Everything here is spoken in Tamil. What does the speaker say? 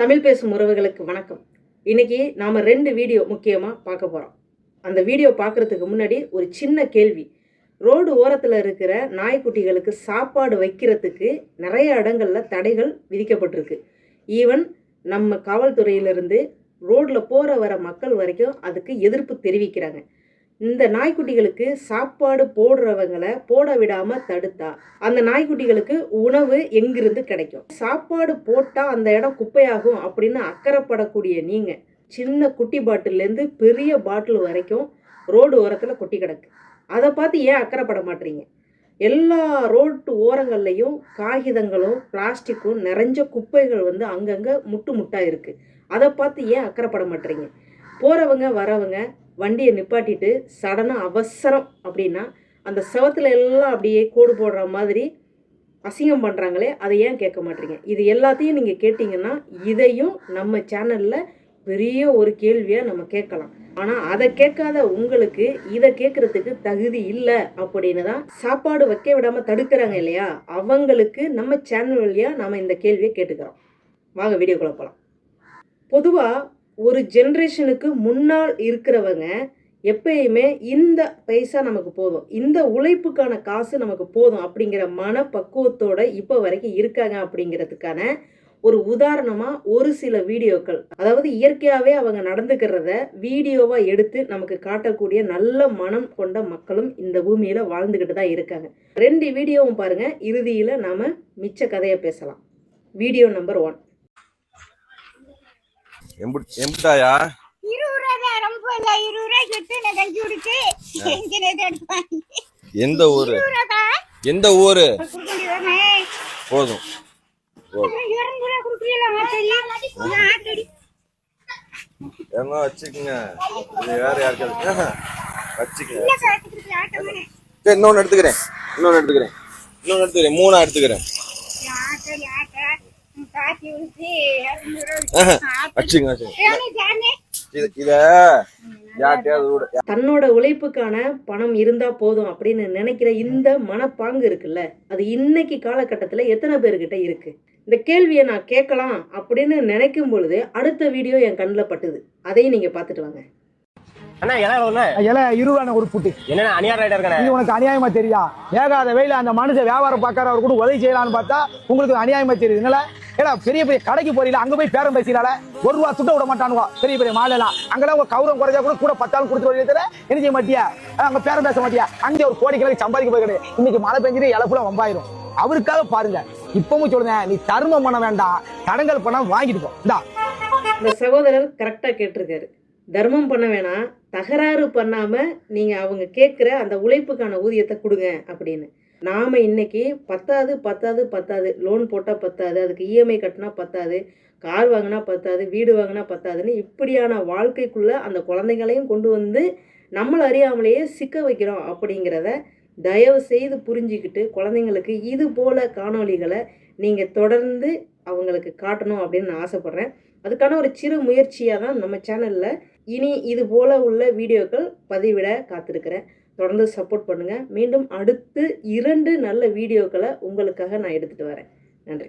தமிழ் பேசும் உறவுகளுக்கு வணக்கம். இன்னைக்கு நாம் ரெண்டு வீடியோ முக்கியமாக பார்க்க போகிறோம் அந்த வீடியோ பார்க்குறதுக்கு முன்னாடி ஒரு சின்ன கேள்வி. ரோடு ஓரத்தில் இருக்கிற நாய்க்குட்டிகளுக்கு சாப்பாடு வைக்கிறதுக்கு நிறைய இடங்களில் தடைகள் விதிக்கப்பட்டிருக்கு. ஈவன் நம்ம காவல்துறையிலிருந்து ரோட்டில் போகிற வர மக்கள் வரைக்கும் அதுக்கு எதிர்ப்பு தெரிவிக்கிறாங்க. இந்த நாய்க்குட்டிகளுக்கு சாப்பாடு போடுறவங்களை போட விடாமல் தடுத்தா. அந்த நாய்க்குட்டிகளுக்கு உணவு எங்கிருந்து கிடைக்கும்? சாப்பாடு போட்டால் அந்த இடம் குப்பையாகும் அப்படின்னு அக்கறைப்படக்கூடிய நீங்கள் சின்ன குட்டி பாட்டிலேருந்து பெரிய பாட்டில் வரைக்கும் ரோடு ஓரத்தில் கொட்டி கிடக்கு. அதை பார்த்து ஏன் அக்கறைப்பட மாட்டீங்க? எல்லா ரோட்டு ஓரங்கள்லையும் காகிதங்களும் பிளாஸ்டிக்கும் நிறைஞ்ச குப்பைகள் வந்து அங்கங்கே முட்டு முட்டாக இருக்குது அதை பார்த்து ஏன் அக்கறைப்பட மாட்டீங்க? போகிறவங்க வரவங்க வண்டியை நிப்பாட்டிட்டு சடனாக அவசரம் அப்படின்னா அந்த செவத்தில் எல்லாம் அப்படியே கோடு போடுற மாதிரி அசிங்கம் பண்ணுறாங்களே அதை ஏன் கேட்க மாட்டீங்க? இது எல்லாத்தையும் நீங்கள் கேட்டிங்கன்னா இதையும் நம்ம சேனலில் பெரிய ஒரு கேள்வியாக நம்ம கேட்கலாம். ஆனால் அதை கேட்காத உங்களுக்கு இதை கேட்குறதுக்கு தகுதி இல்லை அப்படின்னு தான் சாப்பாடு வைக்க விடாமல் தடுக்கிறாங்க இல்லையா? அவங்களுக்கு நம்ம சேனல் வழியாக நம்ம இந்த கேள்வியை கேட்டுக்கிறோம். வாங்க வீடியோ போகலாம் பொதுவாக ஒரு ஜென்ரேஷனுக்கு முன்னால் இருக்கிறவங்க எப்பயுமே இந்த பைசா நமக்கு போதும். இந்த உழைப்புக்கான காசு நமக்கு போதும் அப்படிங்கிற மனப்பக்குவத்தோட இப்போ வரைக்கும் இருக்காங்க அப்படிங்கிறதுக்கான ஒரு உதாரணமாக ஒரு சில வீடியோக்கள். அதாவது இயற்கையாகவே அவங்க நடந்துக்கிறத வீடியோவாக எடுத்து நமக்கு காட்டக்கூடிய நல்ல மனம் கொண்ட மக்களும் இந்த பூமியில் வாழ்ந்துக்கிட்டு தான் இருக்காங்க. ரெண்டு வீடியோவும் பாருங்கள் இறுதியில் நாம் மிச்ச கதையை பேசலாம். Video number one. எங்க எடுப்பாங்க. எந்த ஊரு? எந்த ஊரு? போதும். என்ன வச்சுக்கோங்க. இது வேற யாருக்காவது ஆஹா, வச்சுக்கங்க. சரி இன்னொன்னு எடுத்துக்கிறேன். இன்னொன்னு எடுத்துக்கிறேன். இன்னொன்னு எடுத்துக்கிறேன். மூணா எடுத்துக்கிறேன். வச்சுங்க இது தன்னோட உழைப்புக்கான பணம் இருந்தா போதும் அப்படின்னு நினைக்கிற இந்த மனப்பாங்கு இருக்குல்ல அது இன்னைக்கு காலகட்டத்தில் எத்தனை பேர்கிட்ட இருக்கு? இந்த கேள்வியை நான் கேட்கலாம் அப்படின்னு நினைக்கும் பொழுது அடுத்த வீடியோ என் கண்ணில் பட்டுது. அதையும் நீங்க பார்த்துட்டு வாங்க. அண்ணா இலை எவ்வளோண்ணே இல இருபதான ஒரு புட்டி. என்னண்ணா அநியாயம் ரைடா இருக்கானே இது உனக்கு அநியாயமா தெரியா? ஏகாத வெயில அந்த மனுஷன் வியாபாரம் பார்க்கறவர் கூட உதவி செய்யலாம்னு பார்த்தா உங்களுக்கு அநியாயமா தெரியுது. ஏடா பெரிய பெரிய கடைக்கு போறீங்களா? அங்க போய் பேரம் பேசினால ஒரு ரூபா துட்ட விட மாட்டானுவா? பெரிய பெரிய மாலைலாம் அங்கெல்லாம் உங்க கௌரவம் குறைஞ்சா கூட கூட பத்தாலும் கொடுத்துட்டு வரீங்க என்ன செய்ய மாட்டியா? அங்க பேரம் பேச மாட்டியா? அங்கே ஒரு கோடி கிழக்கு சம்பாதிக்க போய் கிடையாது இன்னைக்கு மழை பெஞ்சிட்டு இழப்புல வம்பாயிரும். அவருக்காக பாருங்க. இப்பவும் சொல்லுங்க நீ தர்மம் பண்ண வேண்டாம். தடங்கல் பணம் வாங்கிட்டு போ. இந்தா. இந்த சகோதரர் கரெக்டா கேட்டிருக்காரு. தர்மம் பண்ண வேணாம். தகராறு பண்ணாம நீங்க அவங்க கேட்குற அந்த உழைப்புக்கான ஊதியத்தை கொடுங்க அப்படின்னு. நாம் இன்னைக்கு பத்தாது பத்தாது பத்தாது. லோன் போட்டால் பத்தாது அதுக்கு இஎம்ஐ கட்டினா பத்தாது கார் வாங்கினா பத்தாது வீடு வாங்கினா பத்தாதுன்னு இப்படியான வாழ்க்கைக்குள்ளே அந்த குழந்தைங்களையும் கொண்டு வந்து நம்மளை அறியாமலேயே சிக்க வைக்கிறோம் அப்படிங்கிறத தயவு செய்து புரிஞ்சுக்கிட்டு குழந்தைங்களுக்கு இது போல காணொளிகளை நீங்கள் தொடர்ந்து அவங்களுக்கு காட்டணும் அப்படின்னு நான் ஆசைப்பட்றேன். அதுக்கான ஒரு சிறு முயற்சியாக தான் நம்ம சேனலில் இனி இது போல் உள்ள வீடியோக்கள் பதிவிட காத்திருக்கிறேன். தொடர்ந்து சப்போர்ட் பண்ணுங்கள் மீண்டும் அடுத்து இரண்டு நல்ல வீடியோக்களை உங்களுக்காக நான் எடுத்துகிட்டு வரேன். நன்றி.